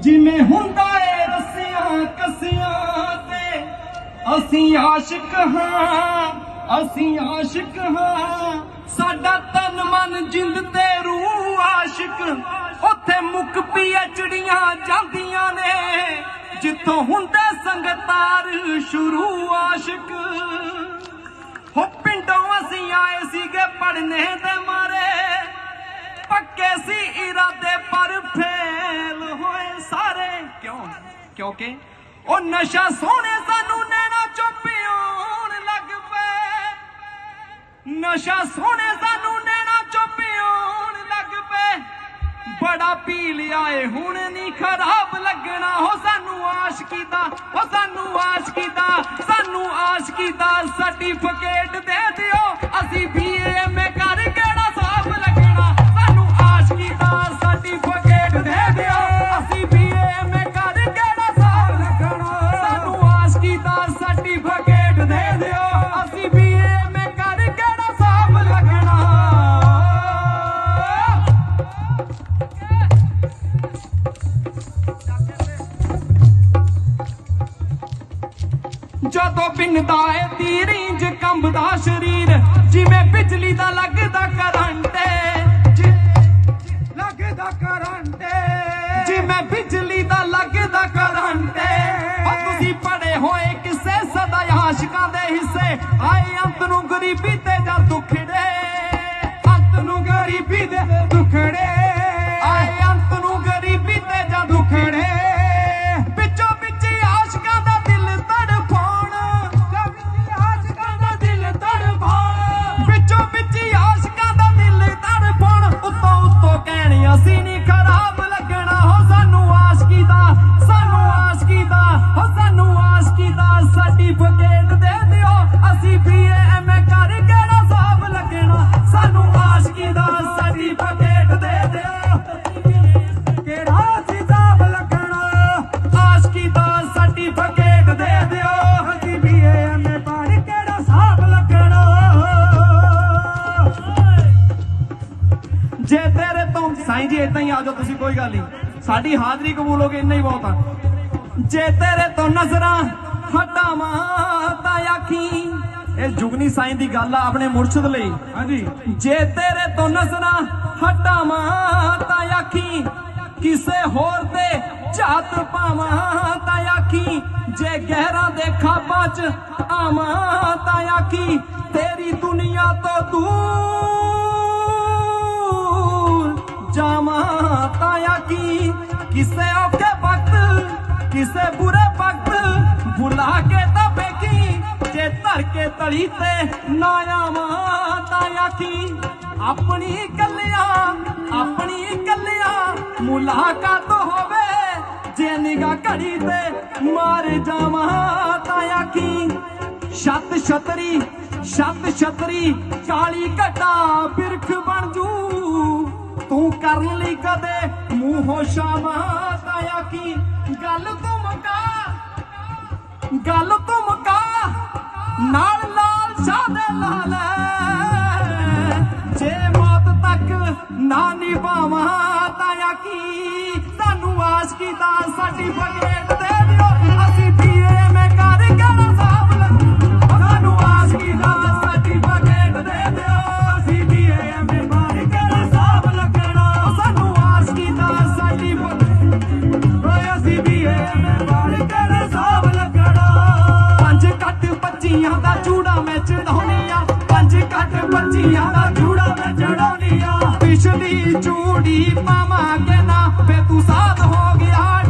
ਜਿਵੇਂ ਹੁੰਦਾ ਏ ਰਸੀਆਂ ਕਸੀਆਂ ਤੇ। ਅਸੀਂ ਆਸ਼ਿਕ ਹਾਂ, ਅਸੀਂ ਆਸ਼ਿਕ ਹਾਂ। ਸਾਡਾ ਤਨ ਮਨ ਜਿੰਦ ਤੇ ਰੂਹ ਆਸ਼ਿਕ। ਉੱਥੇ ਮੁੱਕ ਪੀਐਚੜੀਆਂ ਜਾਂਦੀਆਂ ਨੇ। ਜਿੱਥੋਂ ਹੁੰਦੇ ਸੰਗਤਾਰ ਸ਼ੁਰੂ ਆਸ਼ਿਕ। ਹੋ ਪਿੰਡੋਂ ਅਸੀਂ ਕਿਉਂਕਿ ਉਹ ਨਸ਼ਾ ਸੋਹਣੇ ਸਾਨੂੰ ਨੈਣਾ ਚੋਂ ਪਿਉਣ ਲੱਗ ਪਏ। ਨਸ਼ਾ ਸੋਹਣੇ ਸਾਨੂੰ ਨੈਣਾ ਚੋਂ ਪਿਉਣ ਲੱਗ ਪਏ। ਬੜਾ ਪੀ ਲਿਆ ਏ, ਹੁਣ ਨਹੀਂ ਖਰਾਬ ਲੱਗਣਾ। ਹੋ ਸਾਨੂੰ ਆਸ਼ਕੀ ਦਾ ਹੋ ਸਾਨੂੰ ਆਸ਼ਕੀ ਦਾ ਸਾਨੂੰ ਆਸ਼ਕੀ ਦਾ ਸਰਟੀਫਿਕੇਟ ਦੇ ਦਿਓ ਜਦੋਂ ਏ ਤੀਰੀ ਜ ਕੰਬਦਾ ਸਰੀਰ। ਜਿਵੇਂ ਬਿਜਲੀ ਦਾ ਲੱਗਦਾ ਕਰੰਟ। ਲੱਗਦਾ ਕਰੰਟ। ਜਿਵੇਂ ਬਿਜਲੀ ਦਾ ਲੱਗਦਾ ਕਰੰਟ। ਏ। ਤੁਸੀਂ ਪੜੇ ਹੋਏ ਕਿਸੇ ਸਦਾ ਆਸ਼ਿਕਾਂ ਦੇ ਹਿੱਸੇ। ਆਏ ਅੰਤ ਨੂੰ ਗਰੀਬੀ ਤੇ ਜਾਂ ਦੁਖੜੇ ਅੰਤ ਨੂੰ ਗਰੀਬੀ ਦੇ ਸਾਈਂ ਜੀ ਇਦਾਂ ਹੀ ਆ ਜਾਓ ਤੁਸੀਂ ਕੋਈ ਗੱਲ ਨਹੀਂ। ਸਾਡੀ ਹਾਜ਼ਰੀ ਕਬੂਲ ਹੋ ਗਈ ਇੰਨਾ ਹੀ ਬਹੁਤ ਆ। ਜੇ ਤੇਰੇ ਤੋਂ ਨਜ਼ਰਾਂ ਹਟਾਵਾਂ ਤਾਂ ਆਖੀ ਇਹ ਜੁਗਨੀ ਸਾਈਂ ਦੀ ਗੱਲ ਆ ਆਪਣੇ ਮੁਰਸ਼ਿਦ ਲਈ। ਹਾਂਜੀ। ਜੇ ਤੇਰੇ ਤੋਂ ਨਜ਼ਰਾਂ ਹਟਾਵਾਂ ਤਾਂ ਆਖੀ ਕਿਸੇ ਹੋਰ ਤੇ ਝਾਤ ਪਾਵਾਂ ਤਾਂ ਆਖੀ ਜੇ ਗਹਿਰਾ ਦੇ ਖਾਬਾਂ ਚ ਆਵਾਂ ਤਾਂ ਆਖੀ ਤੇਰੀ ਦੁਨੀਆ ਤੋਂ ਦੂਰ ਕਿਸੇ ਔਖੇ ਵਕਤ, ਕਿਸੇ ਬੁਰੇ ਵਕਤ ਭੁਲਾ ਕੇ ਤਾਂ ਵੇਖੀ ਜੇ ਧਰ ਕੇ ਤਲੀ ਤੇ ਨਾ ਆਵਾਂ ਤਾਂ ਆਖੀ, ਆਪਣੀ ਕੱਲਿਆਂ ਆਪਣੀ ਕੱਲਿਆਂ ਮੁਲਾਕਾਤ ਹੋਵੇ, ਜੇ ਨਿਗਾ ਘੜੀ ਤੇ ਮਾਰ ਜਾਵਾਂ ਤਾਂ ਆਖੀ, ਛੱਤ ਛਤਰੀ ਛੱਤ ਛਤਰੀ, ਕਾਲੀ ਘਟਾ ਬਿਰਖ ਬਣ ਜੂ, ਤੂੰ ਕਰਨ ਲਈ ਕਦੇ ਮੂੰਹੋਂ ਸ਼ਾਮਾਂ ਤਾਂ ਆਖੀ ਗੱਲ ਤੂੰ ਮੁਕਾ। ਗੱਲ ਤੂੰ ਮੁਕਾ। ਨਾਲ ਲਾਲ ਸ਼ਾਹ ਲਾਲ ਜੇ ਮੌਤ ਤੱਕ ਨਾ ਨਿਭਾਵਾਂ ਤਾਂ ਆਖੀ ਸਾਨੂੰ ਆਸ਼ਕੀ ਦਾ ਸਰਟੀਫਿਕੇਟ ਦੇ ਦਿਓ। ਬੱਚੀਆਂ ਦਾ ਚੂੜਾ ਮੈਂ ਚੜਾਉਣੀ ਪਿਛਲੀ ਚੂੜੀ ਪਾਵਾਂਗੇ ਨਾ ਵੇ ਤੂੰ ਸਾਥ ਹੋ ਗਿਆ